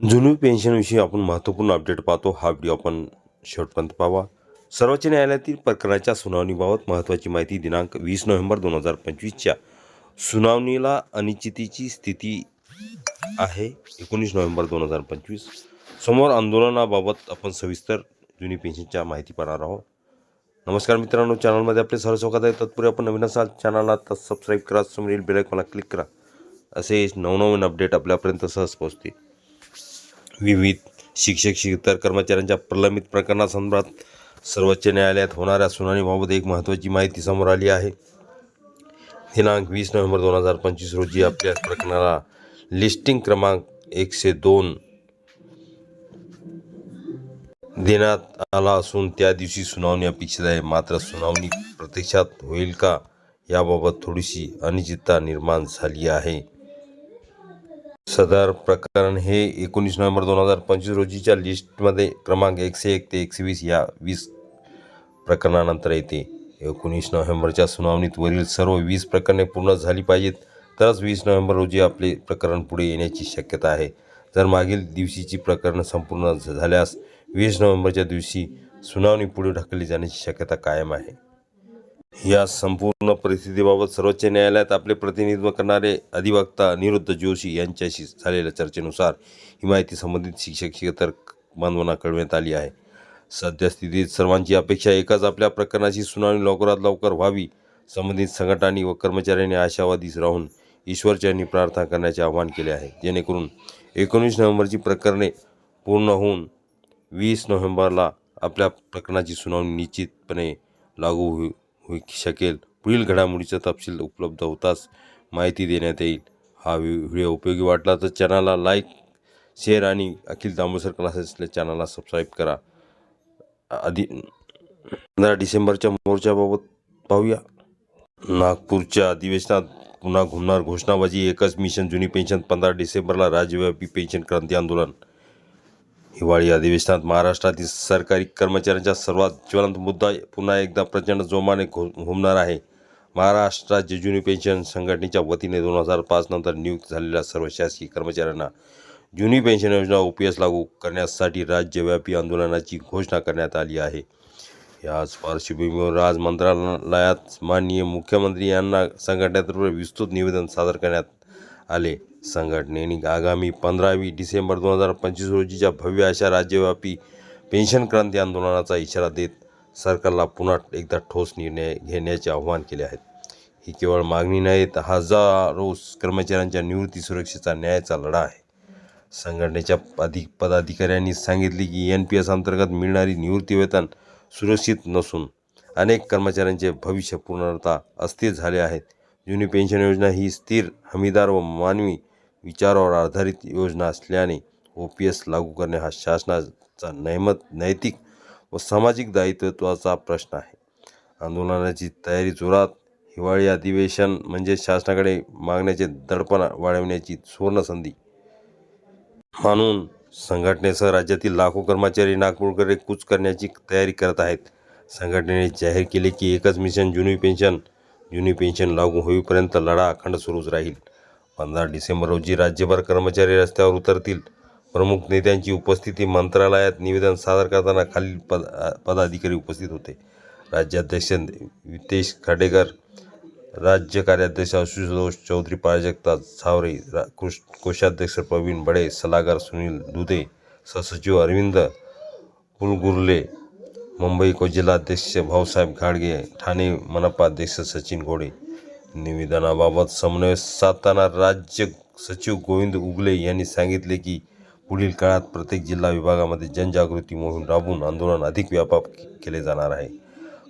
जुनी पेन्शनविषयी आपण महत्त्वपूर्ण अपडेट पाहतो. हा व्हिडिओ आपण शेवटपर्यंत पाहावा. सर्वोच्च न्यायालयातील प्रकरणाच्या सुनावणीबाबत महत्त्वाची माहिती दिनांक वीस नोव्हेंबर दोन हजार पंचवीसच्या सुनावणीला अनिश्चितीची स्थिती आहे. एकोणीस नोव्हेंबर दोन हजार पंचवीस. समोर आंदोलनाबाबत आपण सविस्तर जुनी पेन्शनच्या माहिती पाहणार आहोत. नमस्कार मित्रांनो चॅनलमध्ये आपले सर्व स्वागत आहे. तत्पूर्वी आपण नवीन असाल चॅनलला तर सबस्क्राईब करा समोरील बेलायकॉनला क्लिक करा. असे नवनवीन अपडेट आपल्यापर्यंत सहज पोहोचते विविध शिक्षक शिक्षक कर्मचाऱ्यांच्या प्रलंबित प्रकरणासंदर्भात सर्वोच्च न्यायालयात होणाऱ्या सुनावणीबाबत एक महत्त्वाची माहिती समोर आली आहे. दिनांक वीस नोव्हेंबर दोन हजार पंचवीस रोजी आपल्या प्रकरणाला लिस्टिंग क्रमांक एकशे दोन देण्यात आला असून त्या दिवशी सुनावणी अपेक्षित आहे. मात्र सुनावणी प्रत्यक्षात होईल का? याबाबत थोडीशी अनिश्चितता निर्माण झाली आहे. सदर प्रकरण हे एकोणीस नोव्हेंबर दोन हजार पंचवीस रोजीच्या लिस्टमध्ये क्रमांक एकशे एक ते एकशे वीस या वीस प्रकरणानंतर येते. एकोणीस नोव्हेंबरच्या सुनावणीत वरील सर्व वीस प्रकरणे पूर्ण झाली पाहिजेत तरच वीस नोव्हेंबर रोजी आपले प्रकरण पुढे येण्याची शक्यता आहे. जर मागील दिवशीची प्रकरणं संपूर्ण झाल्यास वीस नोव्हेंबरच्या दिवशी सुनावणी पुढे ढकलली जाण्याची शक्यता कायम आहे. या संपूर्ण परिस्थितीबाबत सर्वोच्च न्यायालयात आपले प्रतिनिधित्व करणारे अधिवक्ता निरुद्ध जोशी यांच्याशी झालेल्या चर्चेनुसार ही माहिती संबंधित शिक्षक शिकतर बांधवांना कळवण्यात आली आहे. सद्यस्थितीत सर्वांची अपेक्षा एकच आपल्या प्रकरणाची सुनावणी लवकरात लवकर व्हावी संबंधित संघटनांनी व कर्मचाऱ्यांनी आशावादी राहून ईश्वरचरणी प्रार्थना करण्याचे आवाहन केले आहे. जेणेकरून एकोणीस नोव्हेंबरची प्रकरणे पूर्ण होऊन वीस नोव्हेंबरला आपल्या प्रकरणाची सुनावणी निश्चितपणे लागू होईल होऊ शकेल. पुढील घडामोडीचा तपशील उपलब्ध होताच माहिती देण्यात येईल. हा व्हिडिओ उपयोगी वाटला तर चॅनलला लाईक शेअर आणि अखिल दामोसर क्लासेसला चॅनलला सबस्क्राईब करा. आधी पंधरा डिसेंबरच्या मोर्चाबाबत पाहूया. नागपूरच्या अधिवेशनात पुन्हा घुमणार घोषणाबाजी एकच मिशन जुनी पेन्शन पंधरा डिसेंबरला राज्यव्यापी पेन्शन क्रांती आंदोलन. हिवाळी अधिवेशनात महाराष्ट्रातील सरकारी कर्मचाऱ्यांचा सर्वात ज्वलंत मुद्दा पुन्हा एकदा प्रचंड जोमाने घो घुमणार आहे. महाराष्ट्र राज्य जुनी पेन्शन संघटनेच्या वतीने दोन हजार पाच नंतर नियुक्त झालेल्या सर्व शासकीय कर्मचाऱ्यांना जुनी पेन्शन योजना ओ पी एस लागू करण्यासाठी राज्यव्यापी आंदोलनाची घोषणा करण्यात आली आहे. याच पार्श्वभूमीवर आज मंत्रालयात माननीय मुख्यमंत्री यांना संघटनेतर्फे विस्तृत निवेदन सादर करण्यात आले. संघटनेने आगामी पंधरावी डिसेंबर दोन हजार पंचवीस रोजीच्या भव्य अशा राज्यव्यापी पेन्शन क्रांती आंदोलनाचा इशारा देत सरकारला पुन्हा एकदा ठोस निर्णय घेण्याचे आवाहन केले आहेत ही केवळ मागणी नाही तर हजारो कर्मचाऱ्यांच्या निवृत्ती सुरक्षेचा न्यायाचा लढा आहे. संघटनेच्या अधिक पदाधिकाऱ्यांनी सांगितले की एन पी एस अंतर्गत मिळणारी निवृत्तीवेतन सुरक्षित नसून अनेक कर्मचाऱ्यांचे भविष्य पूर्णता अस्थिर झाले आहेत जुनी पेन्शन योजना ही स्थिर हमीदार व मानवी विचारावर आधारित योजना असल्याने ओ पी एस लागू करणे हा शासनाचा नैमत नैतिक व सामाजिक दायित्वाचा प्रश्न आहे. आंदोलनाची तयारी जोरात हिवाळी अधिवेशन म्हणजे शासनाकडे मागण्याचे दडपण वाढविण्याची सुवर्णसंधी म्हणून संघटनेसह राज्यातील लाखो कर्मचारी नागपूरकडे कूच करण्याची तयारी करत आहेत. संघटनेने जाहीर केले की एकच मिशन जुनी पेन्शन जुनी पेन्शन लागू होईपर्यंत लढा अखंड सुरूच राहील. पंधरा डिसेंबर रोजी राज्यभर कर्मचारी रस्त्यावर उतरतील. प्रमुख नेत्यांची उपस्थिती मंत्रालयात निवेदन सादर करताना खालील पद पदाधिकारी उपस्थित होते. राज्याध्यक्ष नितेश खाडेकर राज्य कार्याध्यक्ष आशुतोष चौधरी प्राजक्ता सावरे रा कृष कोषाध्यक्ष प्रवीण बडे सल्लागार सुनील दुधे सहसचिव अरविंद कुलगुर्ले मुंबई को जिल्हाध्यक्ष भाऊसाहेब घाडगे ठाणे मनपा अध्यक्ष सचिन घोडे निवेदनाबाबत समन्वय साधताना राज्य सचिव गोविंद उगले यांनी सांगितले की पुढील काळात प्रत्येक जिल्हा विभागामध्ये जनजागृती मोहीम राबवून आंदोलन अधिक व्यापक केले जाणार आहे.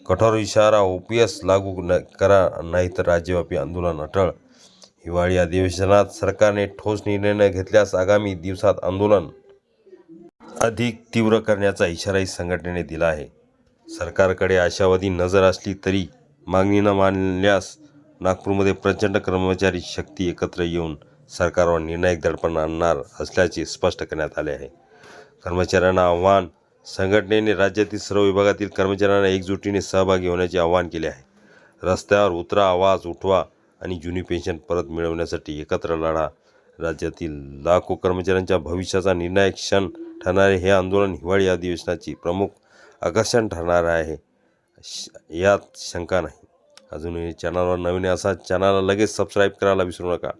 कठोर इशारा ओ पी एस लागू न करा नाहीतर राज्यव्यापी आंदोलन अटळ. हिवाळी अधिवेशनात सरकारने ठोस निर्णय न घेतल्यास आगामी दिवसात आंदोलन अधिक तीव्र करण्याचा इशाराही संघटनेने दिला आहे. सरकारकडे आशावादी नजर असली तरी मागणी न मानल्यास नागपूरमध्ये प्रचंड कर्मचारी शक्ती एकत्र येऊन सरकारवर निर्णायक दडपण आणणार असल्याचे स्पष्ट करण्यात आले आहे. कर्मचाऱ्यांना आव्हान संघटनेने राज्यातील सर्व विभागातील कर्मचाऱ्यांना एकजुटीने सहभागी होण्याचे आवाहन केले आहे. रस्त्यावर उतरा आवाज उठवा आणि जुनी पेन्शन परत मिळवण्यासाठी एकत्र लढा. राज्यातील लाखो कर्मचाऱ्यांच्या भविष्याचा निर्णायक क्षण ठरणारे हे आंदोलन हिवाळी अधिवेशनाची प्रमुख आकर्षण ठरणार आहे. श यात शंका नाही. अजूनही चॅनलवर नवीन असा चॅनलला लगेच सबस्क्राईब करायला विसरू नका.